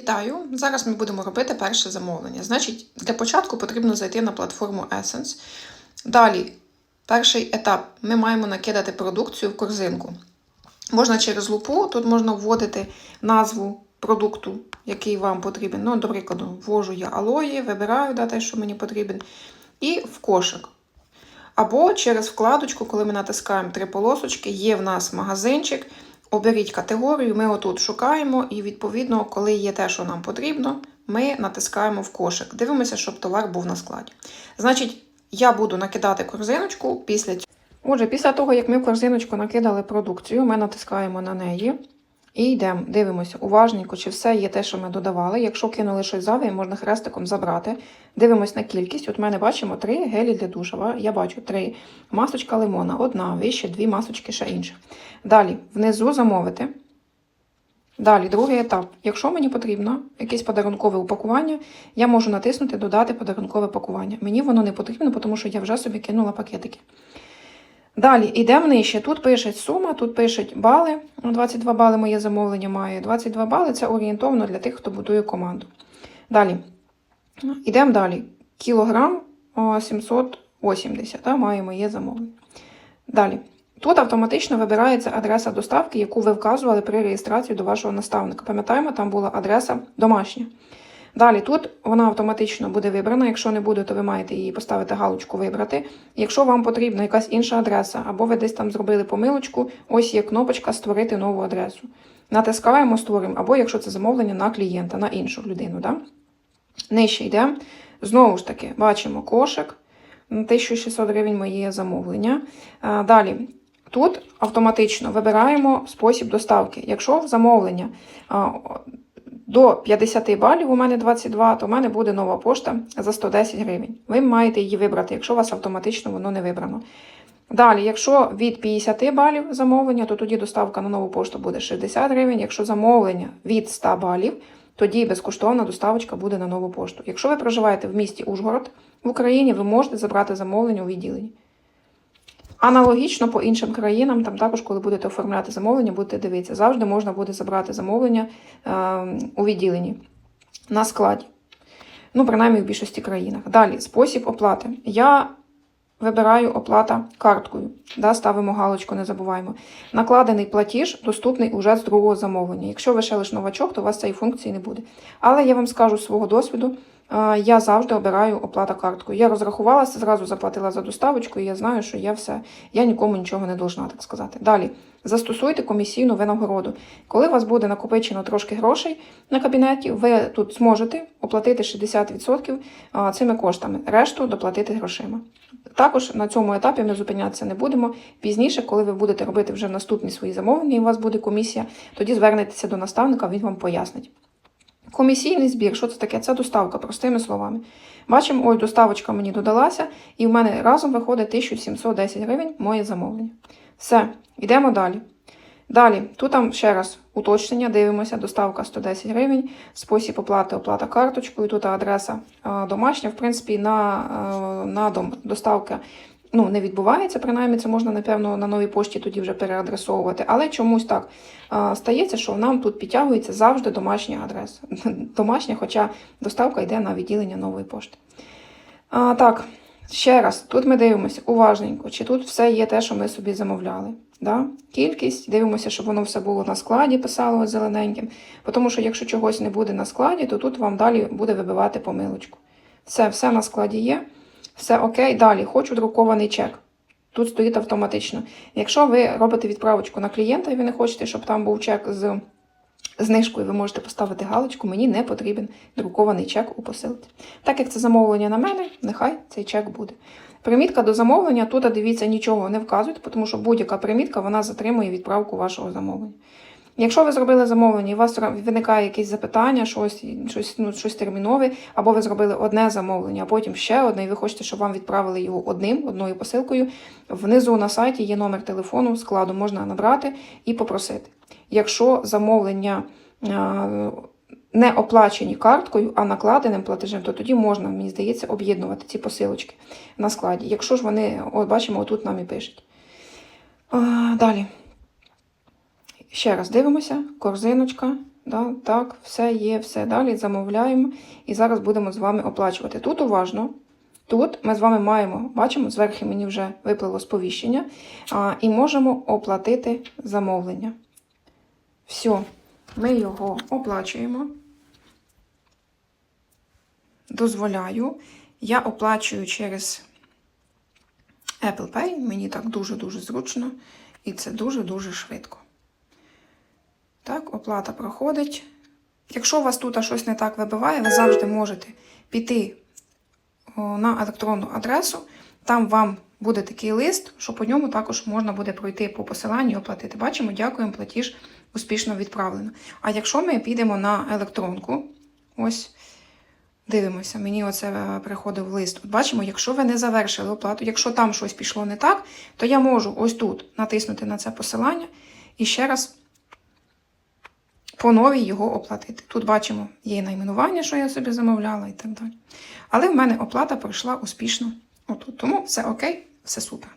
Вітаю! Зараз ми будемо робити перше замовлення. Значить, для початку потрібно зайти на платформу Essence. Далі, перший етап, ми маємо накидати продукцію в корзинку. Можна через лупу, тут можна вводити назву продукту, який вам потрібен. Ну, до прикладу, ввожу я алої, вибираю да, те, що мені потрібен, і в кошик. Або через вкладочку, коли ми натискаємо три полосочки, є в нас магазинчик. Оберіть категорію, ми отут шукаємо, і відповідно, коли є те, що нам потрібно, ми натискаємо в кошик. Дивимося, щоб товар був на складі. Значить, я буду накидати корзиночку після цього. Отже, після того, як ми в корзиночку накидали продукцію, ми натискаємо на неї і йдемо, дивимося уважненько, чи все є те, що ми додавали. Якщо кинули щось зайве, можна хрестиком забрати. Дивимось на кількість. От ми не бачимо три гелі для душа. Я бачу три. Масочка лимона, одна, вище, дві масочки ще інших. Далі, внизу замовити. Далі, другий етап. Якщо мені потрібно якесь подарункове упакування, я можу натиснути Додати подарункове пакування. Мені воно не потрібно, тому що я вже собі кинула пакетики. Далі йдемо нижче. Тут пишуть сума, тут пишуть бали. Ну, 22 бали моє замовлення має. 22 бали це орієнтовно для тих, хто будує команду. Далі. Йдемо далі. Кілограм 780 да, має моє замовлення. Далі. Тут автоматично вибирається адреса доставки, яку ви вказували при реєстрації до вашого наставника. Пам'ятаємо, там була адреса домашня. Далі тут вона автоматично буде вибрана. Якщо не буде, то ви маєте її поставити галочку Вибрати. Якщо вам потрібна якась інша адреса, або ви десь там зробили помилочку, ось є кнопочка Створити нову адресу. Натискаємо, створимо, або якщо це замовлення на клієнта, на іншу людину. Да? Нижче йдемо. Знову ж таки, бачимо кошик. На 1600 гривень моє замовлення. А, Далі. Тут автоматично вибираємо спосіб доставки. Якщо в замовлення а, до 50 балів, у мене 22, то в мене буде нова пошта за 110 гривень. Ви маєте її вибрати, якщо у вас автоматично воно не вибрано. Далі, якщо від 50 балів замовлення, то тоді доставка на нову пошту буде 60 гривень. Якщо замовлення від 100 балів, тоді безкоштовна доставочка буде на нову пошту. Якщо ви проживаєте в місті Ужгород в Україні, ви можете забрати замовлення у відділенні. Аналогічно по іншим країнам, там також, коли будете оформляти замовлення, будете дивитися, завжди можна буде забрати замовлення е, у відділенні на складі. Ну, принаймні в більшості країнах. Далі, спосіб оплати. Я вибираю оплата карткою. Да, ставимо галочку, не забуваємо. Накладений платіж доступний уже з другого замовлення. Якщо ви ще лише новачок, то у вас цієї функції не буде. Але я вам скажу з свого досвіду. Я завжди обираю оплата карткою. Я розрахувалася, зразу заплатила за доставочку, і я знаю, що я все, я нікому нічого не должна, так сказати. Далі застосуйте комісійну винагороду. Коли у вас буде накопичено трошки грошей на кабінеті, ви тут зможете оплатити 60% цими коштами, решту доплатити грошима. Також на цьому етапі ми зупинятися не будемо. Пізніше, коли ви будете робити вже наступні свої замовлення, і у вас буде комісія, тоді звернетеся до наставника, він вам пояснить. Комісійний збір, що це таке? Це доставка, простими словами. Бачимо, ой, доставочка мені додалася, і в мене разом виходить 1710 гривень моє замовлення. Все, йдемо далі. Далі, тут там ще раз уточнення, дивимося, доставка 110 гривень, спосіб оплати, оплата карточкою, тут адреса домашня, в принципі, на, на дом доставка ну, не відбувається, принаймні це можна, напевно, на новій пошті тоді вже переадресовувати. Але чомусь так стається, що нам тут підтягується завжди домашня адреса. Домашня, хоча доставка йде на відділення нової пошти. А, Так, ще раз, тут ми дивимося уважненько, чи тут все є те, що ми собі замовляли. Да? Кількість, дивимося, щоб воно все було на складі, писало зелененьким. Тому що якщо чогось не буде на складі, то тут вам далі буде вибивати помилочку. Все, все на складі є. Все окей, далі хочу друкований чек. Тут стоїть автоматично. Якщо ви робите відправочку на клієнта і ви не хочете, щоб там був чек з знижкою, ви можете поставити галочку, мені не потрібен друкований чек у посилці. Так як це замовлення на мене, нехай цей чек буде. Примітка до замовлення, тут, дивіться, нічого не вказують, тому що будь-яка примітка вона затримує відправку вашого замовлення. Якщо ви зробили замовлення, і у вас виникає якесь запитання, щось щось, ну, щось термінове, або ви зробили одне замовлення, а потім ще одне, і ви хочете, щоб вам відправили його одним, одною посилкою. Внизу на сайті є номер телефону, складу можна набрати і попросити. Якщо замовлення не оплачені карткою, а накладеним платежем, то тоді можна, мені здається, об'єднувати ці посилочки на складі. Якщо ж вони, от бачимо, отут нам і пишуть. Далі. Ще раз дивимося, корзиночка, Да, так, все є, все далі. Замовляємо і зараз будемо з вами оплачувати. Тут уважно. Тут ми з вами маємо, бачимо, зверху мені вже виплило сповіщення, а, і можемо оплатити замовлення. Все, ми його оплачуємо. Дозволяю. Я оплачую через Apple Pay. Мені так дуже-дуже зручно. І це дуже-дуже швидко. Так, оплата проходить. Якщо у вас тут щось не так вибиває, ви завжди можете піти на електронну адресу. Там вам буде такий лист, що по ньому також можна буде пройти по посиланню і оплатити. Бачимо, дякуємо, платіж успішно відправлено. А якщо ми підемо на електронку, ось дивимося, мені оце приходив лист. От бачимо, якщо ви не завершили оплату, якщо там щось пішло не так, то я можу ось тут натиснути на це посилання і ще раз по новій його оплатити. Тут бачимо, є найменування, що я собі замовляла і так далі. Але в мене оплата пройшла успішно отут. Тому все окей, все супер.